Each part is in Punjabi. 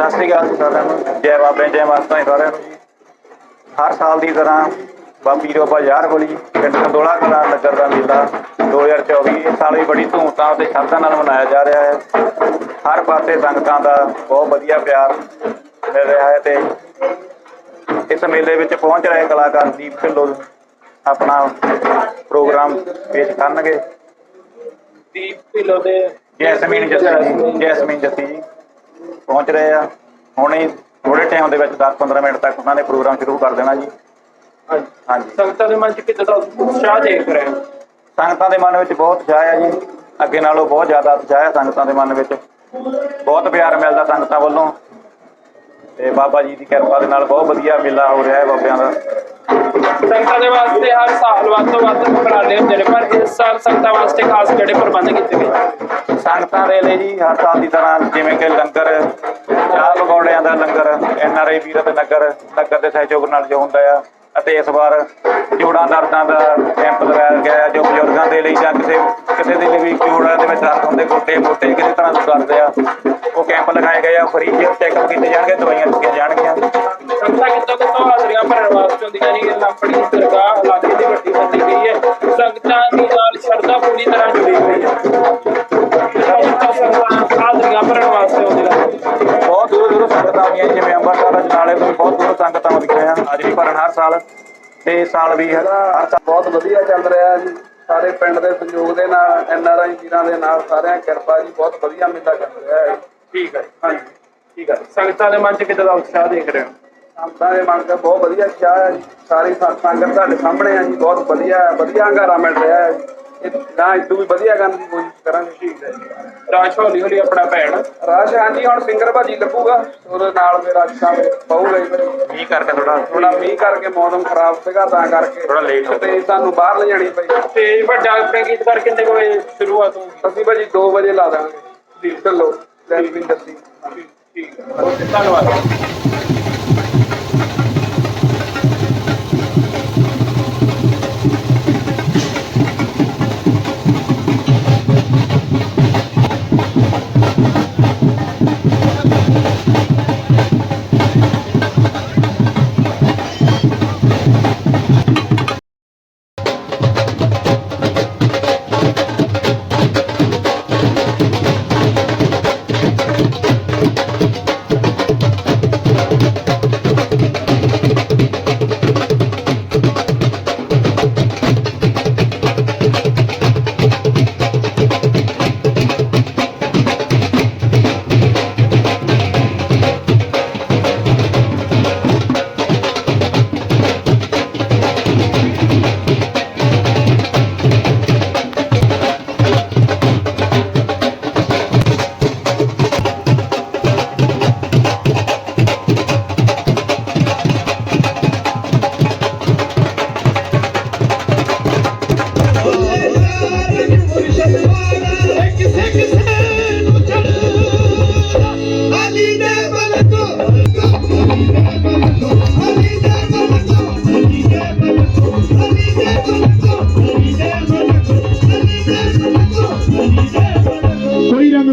ਸਤਿ ਸ੍ਰੀ ਅਕਾਲ ਸਾਰਿਆਂ ਨੂੰ। ਜੈ ਬਾਬੇ ਜੈ ਮਾਤਾ ਜੀ ਸਾਰਿਆਂ ਨੂੰ। ਜੀ ਹਰ ਸਾਲ ਦੀ ਤਰ੍ਹਾਂ ਬਾਬੀ ਰੋਬਾ ਯਾਰ ਗੋਲੀ ਪਿੰਡ ਕੰਦੋਲਾ ਕਲਾਂ ਨਗਰ ਦਾ ਮੇਲਾ 2024 ਇਸ ਸਾਲ ਵੀ ਬੜੀ ਧੂਮਧਾਮ ਤੇ ਸ਼ਰਧਾ ਨਾਲ ਮਨਾਇਆ ਜਾ ਰਿਹਾ ਹੈ। ਹਰ ਪਾਸੇ ਸੰਗਤਾਂ ਦਾ ਬਹੁਤ ਵਧੀਆ ਪਿਆਰ ਮਿਲ ਰਿਹਾ ਹੈ ਤੇ ਇਸ ਮੇਲੇ ਵਿੱਚ ਪਹੁੰਚ ਰਹੇ ਕਲਾਕਾਰ ਦੀਪ ਢਿੱਲੋਂ ਆਪਣਾ ਪ੍ਰੋਗਰਾਮ ਪੇਸ਼ ਕਰਨਗੇ। ਦੀਪ ਢਿੱਲੋਂ ਦੇ ਜੈਸਮੀਨ ਜੱਸੀ ਜੀ ਜੈਸਮੀਨ ਜੱਸੀ ਜੀ। ਪਹੁੰਚ ਰਹੇ ਆ। ਹੁਣੇ ਥੋੜੇ ਟਾਈਮ ਦੇ ਵਿੱਚ 10-15 ਮਿੰਟ ਤੱਕ ਉਹਨਾਂ ਨੇ ਪ੍ਰੋਗਰਾਮ ਸ਼ੁਰੂ ਕਰ ਦੇਣਾ ਜੀ। ਹਾਂਜੀ। ਸੰਗਤਾਂ ਦੇ ਮਨ 'ਚ ਕਿੱਦਾਂ ਦਾ ਉਤਸ਼ਾਹ ਦੇਖ ਰਹੇ ਹੋ? ਸੰਗਤਾਂ ਦੇ ਮਨ ਵਿੱਚ ਬਹੁਤ ਉਤਸ਼ਾਹ ਹੈ ਜੀ। ਅੱਗੇ ਨਾਲੋਂ ਬਹੁਤ ਜ਼ਿਆਦਾ ਉਤਸ਼ਾਹ ਹੈ ਸੰਗਤਾਂ ਦੇ ਮਨ ਵਿੱਚ। ਬਹੁਤ ਪਿਆਰ ਮਿਲਦਾ ਸੰਗਤਾਂ ਵੱਲੋਂ। ਤੇ ਬਾਬਾ ਜੀ ਦੀ ਕਿਰਪਾ ਦੇ ਨਾਲ ਬਹੁਤ ਵਧੀਆ ਮੇਲਾ ਹੋ ਰਿਹਾ ਹੈ ਬਾਬਿਆਂ ਦਾ। ਸੰਗਤਾਂ ਦੇ ਵਾਸਤੇ ਹਰ ਸਾਲ ਵੱਧ ਤੋਂ ਵੱਧ ਉਪਰਾਲੇ ਹੁੰਦੇ ਨੇ ਪਰ ਇਸ ਸਾਲ ਸੰਗਤਾਂ ਵਾਸਤੇ ਖਾਸ ਕਿਹੜੇ ਪ੍ਰਬੰਧ ਕੀਤੇ ਗਏ ਸੰਗਤਾਂ ਦੇ ਲਈ ਜੀ ਹਰ ਸਾਲ ਦੀ ਤਰ੍ਹਾਂ ਜਿਵੇਂ ਕਿ ਲੰਗਰ ਚਾਹ ਪਕੌੜਿਆਂ ਦਾ ਲੰਗਰ ਐਨ ਆਰ ਆਈ ਵੀਰਤ ਨਗਰ ਨਗਰ ਦੇ ਸਹਿਯੋਗ ਨਾਲ ਜੋ ਹੁੰਦਾ ਆ ਅਤੇ ਇਸ ਵਾਰ ਜੋੜਾਂ ਦਰਦਾਂ ਦਾ ਕੈਂਪ ਲਗਾਇਆ ਗਿਆ ਜੋ ਬਜ਼ੁਰਗਾਂ ਦੇ ਲਈ ਜਾਂ ਕਿਸੇ ਕਿਸੇ ਦੇ ਲਈ ਵੀ ਜੋੜਾਂ ਦੇ ਵਿੱਚ ਦਰਦ ਹੁੰਦੇ ਗੋਡੇ ਮੋਢੇ ਕਿਸੇ ਤਰ੍ਹਾਂ ਦੇ ਦਰਦ ਆ ਆ ਫ੍ਰੀ ਚੈੱਕਅਪ ਕੀਤੇ ਜਾਣਗੇ ਦਵਾਈਆਂ ਦਿੱਤੀਆਂ ਜਾਣਗੀਆਂ। ਸੰਗਤਾਂ ਕਿੱਥੋਂ ਕਿੱਥੋਂ ਹਾਜ਼ਰੀਆਂ ਭਰਨ ਵਾਸਤੇ ਹੁੰਦੀਆਂ ਨੇ? ਇਹ ਆਪਣੀ ਦਰਗਾਹ ਇਲਾਕੇ ਦੀ ਵੱਡੀ ਬੰਦੀ ਗਈ ਹੈ। ਸੰਗਤਾਂ ਦੀ ਨਾਲ ਸ਼ਰਧਾ ਪੂਰੀ ਤਰ੍ਹਾਂ ਜੁੜੀ ਹੋਈ ਹੈ। ਸੰਗਤਾਂ ਸੰਗਤਾਂ ਹਾਜ਼ਰੀਆਂ ਭਰਨ ਵਾਸਤੇ ਹੁੰਦੀਆਂ ਨੇ। ਬਹੁਤ ਦੂਰ ਦੂਰ ਸੰਗਤਾਂ ਆਉਂਦੀਆਂ ਜੀ, ਜਿਵੇਂ ਅੰਮ੍ਰਿਤਸਰ ਅਜਨਾਲੇ ਤੋਂ ਵੀ ਬਹੁਤ ਦੂਰ ਸੰਗਤਾਂ ਆਉਂਦੀਆਂ ਆ ਹਾਜ਼ਰੀ ਭਰਨ ਹਰ ਸਾਲ ਤੇ ਸਾਲ ਵੀ ਹਰ ਸਾਲ ਬਹੁਤ ਵਧੀਆ ਚੱਲ ਰਿਹਾ ਜੀ। ਸਾਰੇ ਪਿੰਡ ਦੇ ਸੰਯੋਗ ਦੇ ਨਾਲ ਐਨ ਆਰ ਆਈ ਵੀਰਾਂ ਦੇ ਨਾਲ ਸਾਰਿਆਂ ਕਿਰਪਾ ਜੀ ਬਹੁਤ ਵਧੀਆ ਮੇਲਾ ਚੱਲ ਰਿਹਾ ਹੈ ਹੈ ਠੀਕ ਹੈ ਸੰਗਤਾਂ ਦੇ ਮਨ 'ਚ ਕਿੱਦਾਂ ਦਾ ਉਤਸ਼ਾਹ ਦੇਖ ਰਹੇ ਹੋ? ਸੰਗਤਾਂ ਦੇ ਮਨ 'ਚ ਬਹੁਤ ਵਧੀਆ ਚਾਹ ਹੈ ਜੀ। ਸਾਰੀ ਸੰ- ਸੰਗਤ ਤੁਹਾਡੇ ਸਾਹਮਣੇ ਆ ਜੀ ਬਹੁਤ ਵਧੀਆ ਵਧੀਆ ਹੰਗਾਰਾ ਮਿਲ ਰਿਹਾ ਹੈ। ਇਹ ਗਾਂ ਇਦੋਂ ਵੀ ਵਧੀਆ ਕਰਨ ਦੀ ਕੋਸ਼ਿਸ਼ ਕਰਾਂਗੇ ਠੀਕ ਹੈ ਰਾਜ ਹੌਲੀ ਹੌਲੀ ਆਪਣਾ ਭੈਣ। ਰਾਜ ਹਾਂਜੀ ਹੁਣ ਸਿੰਗਰ ਭਾਜੀ ਲੱਗੂਗਾ। ਉਹਦੇ ਨਾਲ ਮੇਰਾ ਅੱਛਾ ਪਊਗਾ ਜੀ। ਮੀਂਹ ਕਰਕੇ ਥੋੜਾ ਥੋੜਾ ਮੀਂਹ ਕਰਕੇ ਮੌਸਮ ਖਰਾਬ ਸੀਗਾ ਤਾਂ ਕਰਕੇ ਥੋੜਾ late ਹੋ ਗਿਆ। ਤੇ ਸਾਨੂੰ ਬਾਹਰ ਲਿਜਾਣੀ ਪਈ। ਤੇ ਵੱਡਾ ਆਪਣੇ ਗੀਤ ਕਰ ਕਿੰਨੇ ਵਜੇ ਸ਼ੁਰੂਆਤ ਹੋਊਗੀ? ਅਸੀਂ ਭਾਜੀ 2 ਵਜੇ ਲਾ ਦਾਂਗੇ। ਦੀਪ ਢੱਲੋ ਲੈਂਪਿੰਗ ਦੱਸੀ। ਠੀਕ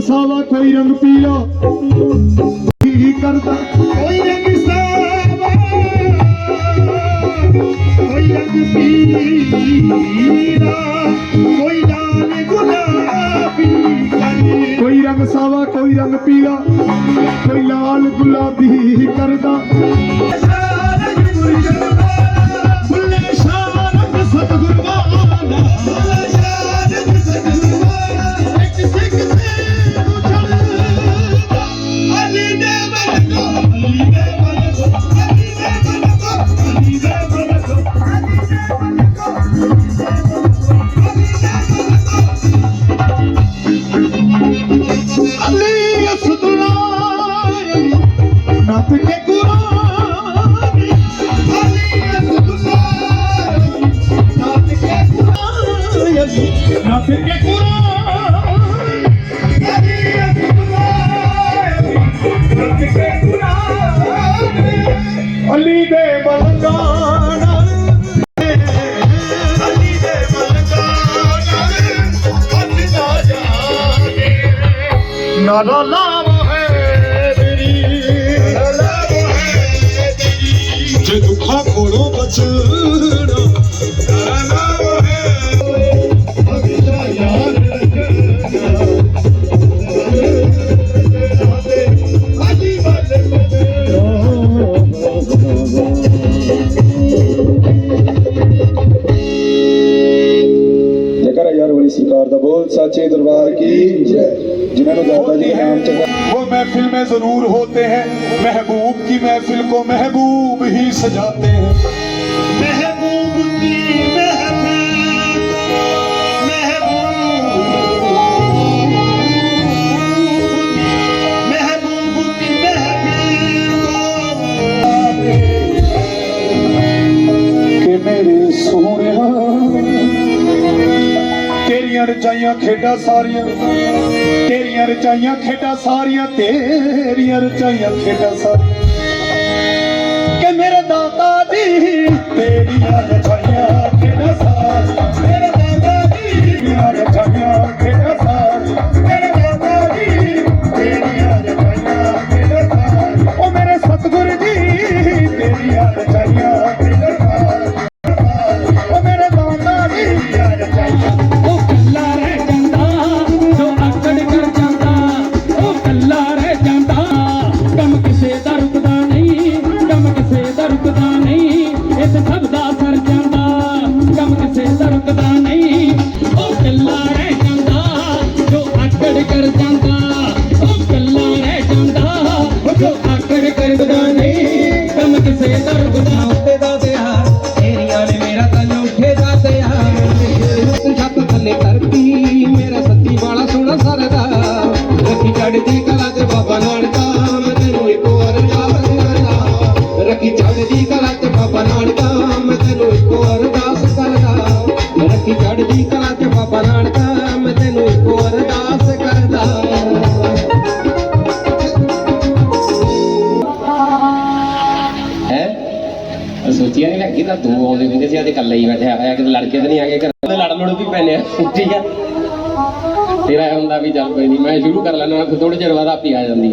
ਸਾਵਾ ਕੋਈ ਰੰਗ ਪੀਲਾ। ਕੀ ਕਰਦਾ? ਕੋਈ ਰੰਗ ਸਾਵਾ। ਕੋਈ ਰੰਗ ਪੀਲਾ। ਕੋਈ ਲਾਲ ਗੁਲਾਬੀ ਕੋਈ ਰੰਗ ਸਾਵਾ ਕੋਈ ਰੰਗ ਪੀਲਾ। ਕੋਈ ਲਾਲ ਗੁਲਾਬੀ ਕਰਦਾ। ਸਤ ਦਰਬਾਰ ਕੀ ਜੈ, ਜਿਨ੍ਹਾਂ ਨੂੰ ਦਾਤਾ ਜੀ ਨਾਮ ਚੰਗਾ ਉਹ ਮਹਿਫਿਲ ਮੇ ਜ਼ਰੂਰ ਹੋਤੇ ਹੈ, ਮਹਿਬੂਬ ਕੀ ਮਹਿਫਿਲ ਕੋ ਮਹਿਬੂਬ ਹੀ ਸਜਾਤੇ ਹੈ। ਰਚਾਈਆਂ ਖੇਡਾਂ ਸਾਰੀਆਂ। ਤੇਰੀਆਂ ਰਚਾਈਆਂ ਖੇਡਾਂ ਸਾਰੀਆਂ, ਤੇਰੀਆਂ ਰਚਾਈਆਂ ਖੇਡਾਂ ਸਾਰੀਆਂ। ਕਿ ਮੇਰੇ ਦਾਤਾ ਜੀ ਤੇਰੀਆਂ ਰਚਾਈਆਂ ਖੇਡਾਂ ਚੜਦੀ ਕਲਾ ਤੇ ਬਾਬਾ ਨਾਨਕਾ ਮੈਂ ਤੈਨੂੰ ਇੱਕ ਵਾਰ ਅਰਦਾਸ ਕਰਦਾ ਰੱਖੀ ਚੜਦੀ ਕਲਾ ਤੇ ਬਾਬਾ ਨਾਨਕਾ ਮੈਂ ਤੈਨੂੰ ਇੱਕ ਵਾਰ ਅਰਦਾਸ ਕਰਦਾ ਰੱਖੀ ਚੜਦੀ ਕਲਾ ਤੇ ਬਾਬਾ ਨਾਨਕਾ ਮੈਂ ਤੈਨੂੰ ਇੱਕ ਵਾਰ ਅਰਦਾਸ ਕਰਦਾ ਹੈ? ਸੋਚਿਆ ਨਹੀਂ ਲੱਗੀ ਤਾਂ ਦੋ ਆਉਂਦੇ ਹੁੰਦੇ ਸੀ ਅੱਜ ਇਕੱਲਾ ਹੀ ਬੈਠਿਆ ਹੋਇਆ ਕਿ ਲੜਕੇ ਤਾਂ ਨਹੀਂ ਆ ਗਏ ਘਰ। ਲੜ ਲੜ ਵੀ ਪੈਨੇ ਆ ਠੀਕ ਆ। ਤੇਰਾ ਇਹ ਹੁੰਦਾ ਵੀ ਚੱਲ ਕੋਈ ਨਹੀਂ। ਮੈਂ ਸ਼ੁਰੂ ਕਰ ਲੈਣਾ ਫਿਰ ਥੋੜੇ ਚਿਰ ਬਾਅਦ ਆਪੀ ਆ ਜਾਂਦੀ ਹੈ